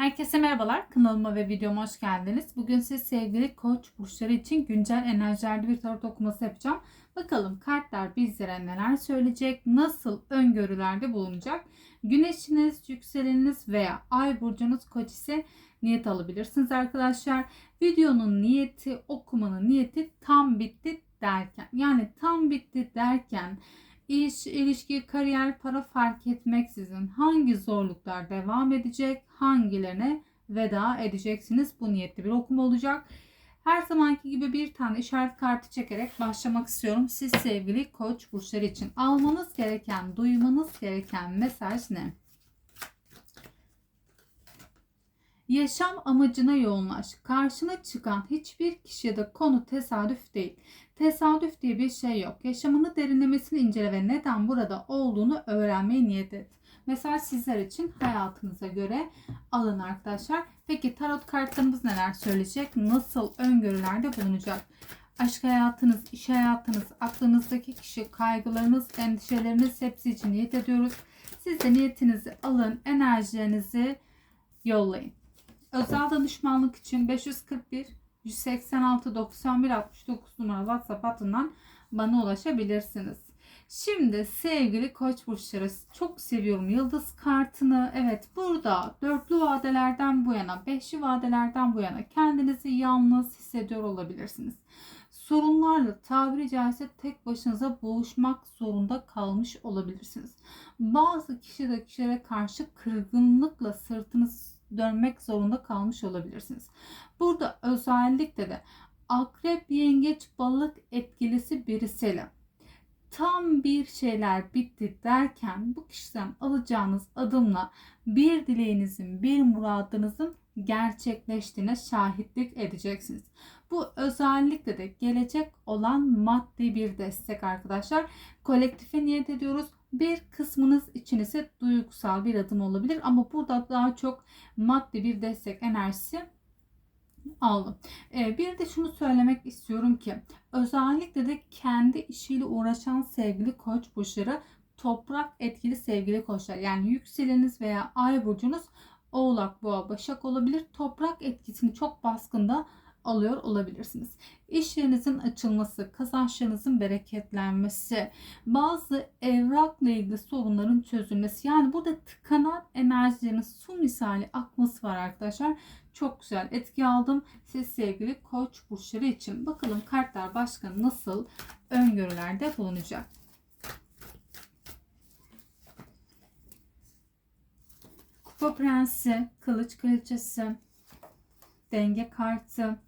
Herkese merhabalar. Kanalıma ve videoma hoş geldiniz. Bugün siz sevgili koç burçları için güncel enerjilerde bir tarot okuması yapacağım. Bakalım kartlar bizlere neler söyleyecek, nasıl öngörülerde bulunacak. Güneşiniz, yükseleniniz veya ay burcunuz koç ise niyet alabilirsiniz arkadaşlar. Videonun niyeti, okumanın niyeti tam bitti derken. Yani tam bitti derken İş, ilişki, kariyer, para fark etmeksizin hangi zorluklar devam edecek, hangilerine veda edeceksiniz. Bu niyetli bir okuma olacak. Her zamanki gibi bir tane işaret kartı çekerek başlamak istiyorum. Siz sevgili koç burçları için almanız gereken, duymanız gereken mesaj ne? Yaşam amacına yoğunlaş. Karşına çıkan hiçbir kişi ya da konu tesadüf değil. Tesadüf diye bir şey yok. Yaşamını derinlemesine incele ve neden burada olduğunu öğrenmeye niyet et. Mesela sizler için hayatınıza göre alın arkadaşlar. Peki tarot kartlarımız neler söyleyecek? Nasıl öngörülerde bulunacak? Aşk hayatınız, iş hayatınız, aklınızdaki kişi, kaygılarınız, endişeleriniz hepsi için niyet ediyoruz. Siz de niyetinizi alın, enerjilerinizi yollayın. Özel danışmanlık için 541 186 91 69 numara WhatsApp hattından bana ulaşabilirsiniz. Şimdi sevgili koç burçları çok seviyorum yıldız kartını. Evet burada dörtlü vadelerden bu yana, beşli vadelerden bu yana kendinizi yalnız hissediyor olabilirsiniz. Sorunlarla tabiri caizse tek başınıza boğuşmak zorunda kalmış olabilirsiniz. Bazı kişi de kişilere karşı kırgınlıkla sırtınız dönmek zorunda kalmış olabilirsiniz. Burada özellikle de akrep, yengeç, balık etkilisi birisiyle tam bir şeyler bitti derken bu kişiden alacağınız adımla bir dileğinizin, bir muradınızın gerçekleştiğine şahitlik edeceksiniz. Bu özellikle de gelecek olan maddi bir destek arkadaşlar. Kolektife niyet ediyoruz. Bir kısmınız için ise duygusal bir adım olabilir ama burada daha çok maddi bir destek enerjisi aldım. Ee, bir de şunu söylemek istiyorum ki özellikle de kendi işiyle uğraşan sevgili koç burçları toprak etkili sevgili koçlar yani yükseleniz veya ay burcunuz oğlak boğa başak olabilir. Toprak etkisini çok baskında alıyor olabilirsiniz. İşlerinizin açılması, kazançlarınızın bereketlenmesi, bazı evrakla ilgili sorunların çözülmesi. Yani burada tıkanan enerjilerin su misali akması var arkadaşlar. Çok güzel etki aldım. Siz sevgili koç burçları için. Bakalım kartlar başka nasıl öngörülerde bulunacak. Kupa Prensi, Kılıç Kraliçesi, Denge Kartı,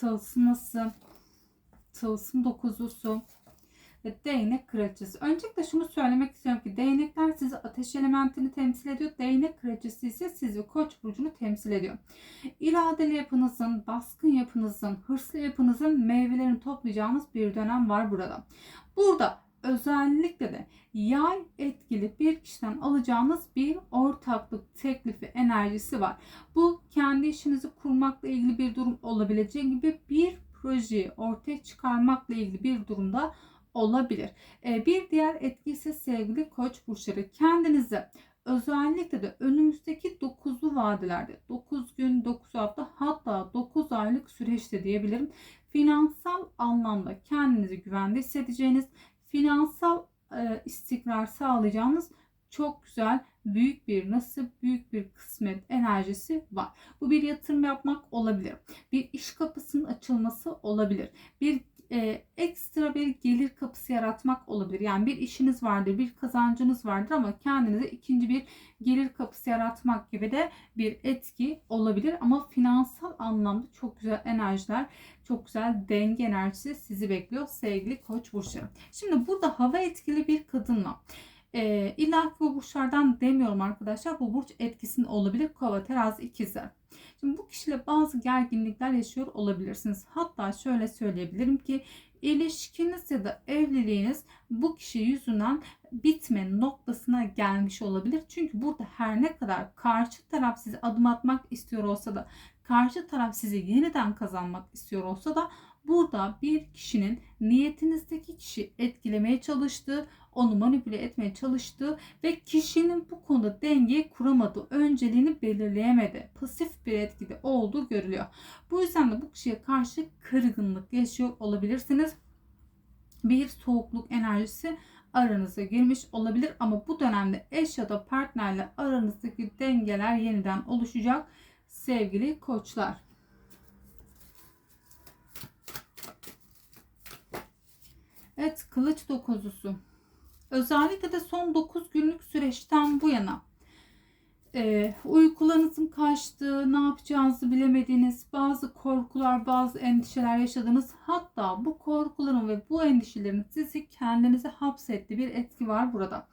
tılsıması, tılsım dokuzlusu ve değnek kraliçesi. Öncelikle şunu söylemek istiyorum ki değnekler sizi ateş elementini temsil ediyor. Değnek kraliçesi ise sizi koç burcunu temsil ediyor. İradeli yapınızın, baskın yapınızın, hırslı yapınızın meyvelerini toplayacağınız bir dönem var burada. Burada özellikle de yay etkili bir kişiden alacağınız bir ortaklık teklifi enerjisi var. Bu kendi işinizi kurmakla ilgili bir durum olabileceği gibi bir projeyi ortaya çıkarmakla ilgili bir durumda olabilir. Ee, bir diğer etki ise sevgili koç burçları kendinizi özellikle de önümüzdeki 9'lu vadelerde 9 gün 9 hafta hatta 9 aylık süreçte diyebilirim finansal anlamda kendinizi güvende hissedeceğiniz finansal e, istikrar sağlayacağınız çok güzel büyük bir nasip, büyük bir kısmet enerjisi var. Bu bir yatırım yapmak olabilir. Bir iş kapısının açılması olabilir. Bir e, ekstra bir gelir kapısı yaratmak olabilir. Yani bir işiniz vardır, bir kazancınız vardır ama kendinize ikinci bir gelir kapısı yaratmak gibi de bir etki olabilir. Ama finansal anlamda çok güzel enerjiler, çok güzel denge enerjisi sizi bekliyor sevgili koç burçları. Şimdi burada hava etkili bir kadınla e, illa ki bu burçlardan demiyorum arkadaşlar. Bu burç etkisinde olabilir. Kova, terazi, ikizler. Şimdi bu kişiyle bazı gerginlikler yaşıyor olabilirsiniz. Hatta şöyle söyleyebilirim ki ilişkiniz ya da evliliğiniz bu kişi yüzünden bitme noktasına gelmiş olabilir. Çünkü burada her ne kadar karşı taraf sizi adım atmak istiyor olsa da karşı taraf sizi yeniden kazanmak istiyor olsa da Burada bir kişinin niyetinizdeki kişi etkilemeye çalıştığı, onu manipüle etmeye çalıştığı ve kişinin bu konuda dengeyi kuramadığı, önceliğini belirleyemedi. Pasif bir etkide olduğu görülüyor. Bu yüzden de bu kişiye karşı kırgınlık yaşıyor olabilirsiniz. Bir soğukluk enerjisi aranıza girmiş olabilir ama bu dönemde eş ya da partnerle aranızdaki dengeler yeniden oluşacak sevgili koçlar. Evet kılıç dokuzusu. Özellikle de son 9 günlük süreçten bu yana e, uykularınızın kaçtığı, ne yapacağınızı bilemediğiniz, bazı korkular, bazı endişeler yaşadınız. Hatta bu korkuların ve bu endişelerin sizi kendinize hapsettiği bir etki var burada.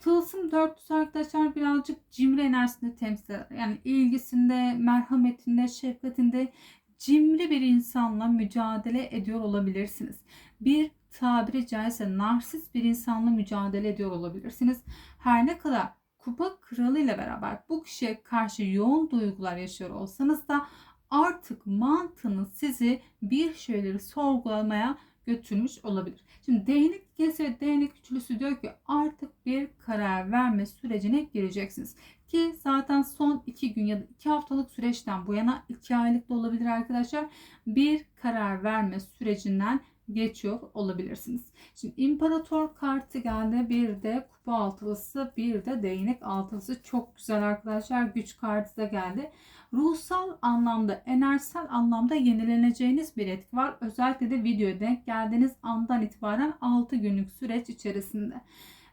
Tılsım 400 arkadaşlar birazcık cimri enerjisini temsil eder. Yani ilgisinde, merhametinde, şefkatinde cimri bir insanla mücadele ediyor olabilirsiniz. Bir tabiri caizse narsist bir insanla mücadele ediyor olabilirsiniz. Her ne kadar kupa kralı ile beraber bu kişiye karşı yoğun duygular yaşıyor olsanız da artık mantığınız sizi bir şeyleri sorgulamaya götürmüş olabilir. Şimdi değnek ikilisi ve değnek üçlüsü diyor ki artık bir karar verme sürecine gireceksiniz. Ki zaten son iki gün ya da iki haftalık süreçten bu yana iki aylık da olabilir arkadaşlar. Bir karar verme sürecinden geçiyor olabilirsiniz. Şimdi imparator kartı geldi. Bir de kupa altılısı, bir de değnek altılısı. Çok güzel arkadaşlar. Güç kartı da geldi. Ruhsal anlamda, enerjisel anlamda yenileneceğiniz bir etki var. Özellikle de videoya denk geldiğiniz andan itibaren 6 günlük süreç içerisinde.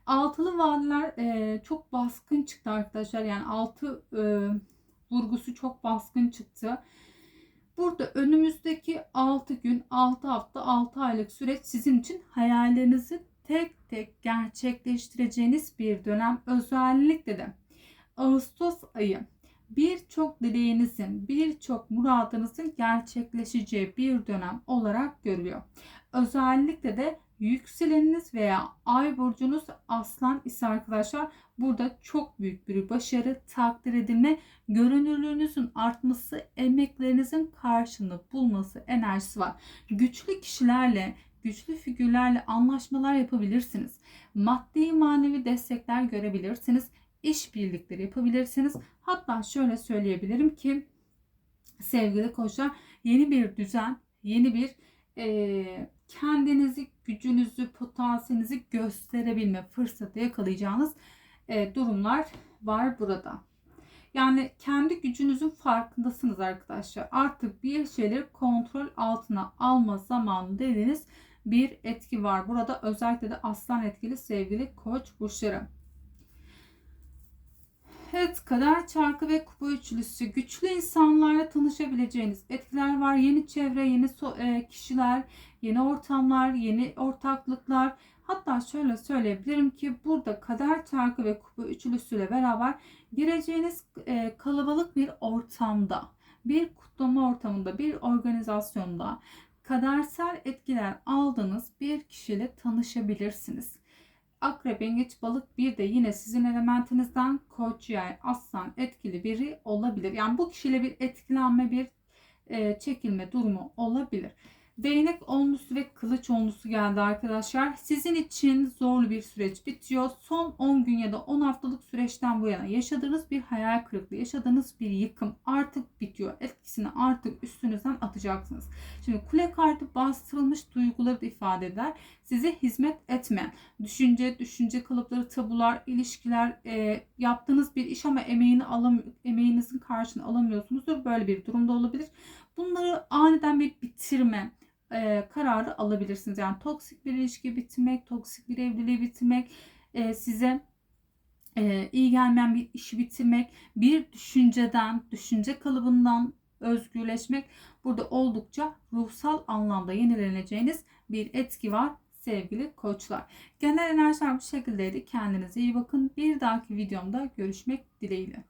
Altılı vadiler e, çok baskın çıktı arkadaşlar. Yani altı e, vurgusu çok baskın çıktı. Burada önümüzdeki 6 gün, 6 hafta, 6 aylık süreç sizin için hayallerinizi tek tek gerçekleştireceğiniz bir dönem. Özellikle de Ağustos ayı birçok dileğinizin, birçok muradınızın gerçekleşeceği bir dönem olarak görülüyor. Özellikle de Yükseleniniz veya ay burcunuz aslan ise arkadaşlar burada çok büyük bir başarı, takdir edilme, görünürlüğünüzün artması, emeklerinizin karşılığını bulması enerjisi var. Güçlü kişilerle, güçlü figürlerle anlaşmalar yapabilirsiniz. Maddi manevi destekler görebilirsiniz. İş birlikleri yapabilirsiniz. Hatta şöyle söyleyebilirim ki sevgili koçlar yeni bir düzen, yeni bir e, kendinizi, gücünüzü, potansiyelinizi gösterebilme fırsatı yakalayacağınız e, durumlar var burada. Yani kendi gücünüzün farkındasınız arkadaşlar. Artık bir şeyleri kontrol altına alma zamanı dediğiniz bir etki var. Burada özellikle de aslan etkili sevgili koç burçları. Evet, kader çarkı ve kupa üçlüsü. Güçlü insanlarla tanışabileceğiniz etkiler var. Yeni çevre, yeni e, kişiler, yeni ortamlar, yeni ortaklıklar. Hatta şöyle söyleyebilirim ki burada kader çarkı ve kupa üçlüsüyle beraber gireceğiniz e, kalabalık bir ortamda, bir kutlama ortamında, bir organizasyonda kadersel etkiler aldığınız bir kişiyle tanışabilirsiniz. Akrep, yengeç, balık bir de yine sizin elementinizden koç, yay, aslan etkili biri olabilir. Yani bu kişiyle bir etkilenme, bir e, çekilme durumu olabilir. Değnek onlusu ve kılıç onlusu geldi arkadaşlar. Sizin için zorlu bir süreç bitiyor. Son 10 gün ya da 10 haftalık süreçten bu yana yaşadığınız bir hayal kırıklığı, yaşadığınız bir yıkım artık bitiyor. Etkisini artık üstünüzden atacaksınız. Şimdi kule kartı bastırılmış duyguları da ifade eder. Size hizmet etmeyen, düşünce, düşünce kalıpları, tabular, ilişkiler, e, yaptığınız bir iş ama emeğini alam emeğinizin karşılığını alamıyorsunuzdur. Böyle bir durumda olabilir. Bunları aniden bir bitirme, e, kararı alabilirsiniz. Yani toksik bir ilişki bitirmek, toksik bir evliliği bitirmek, e, size e, iyi gelmeyen bir işi bitirmek, bir düşünceden, düşünce kalıbından özgürleşmek burada oldukça ruhsal anlamda yenileneceğiniz bir etki var sevgili koçlar. Genel enerjiler bu şekildeydi. Kendinize iyi bakın. Bir dahaki videomda görüşmek dileğiyle.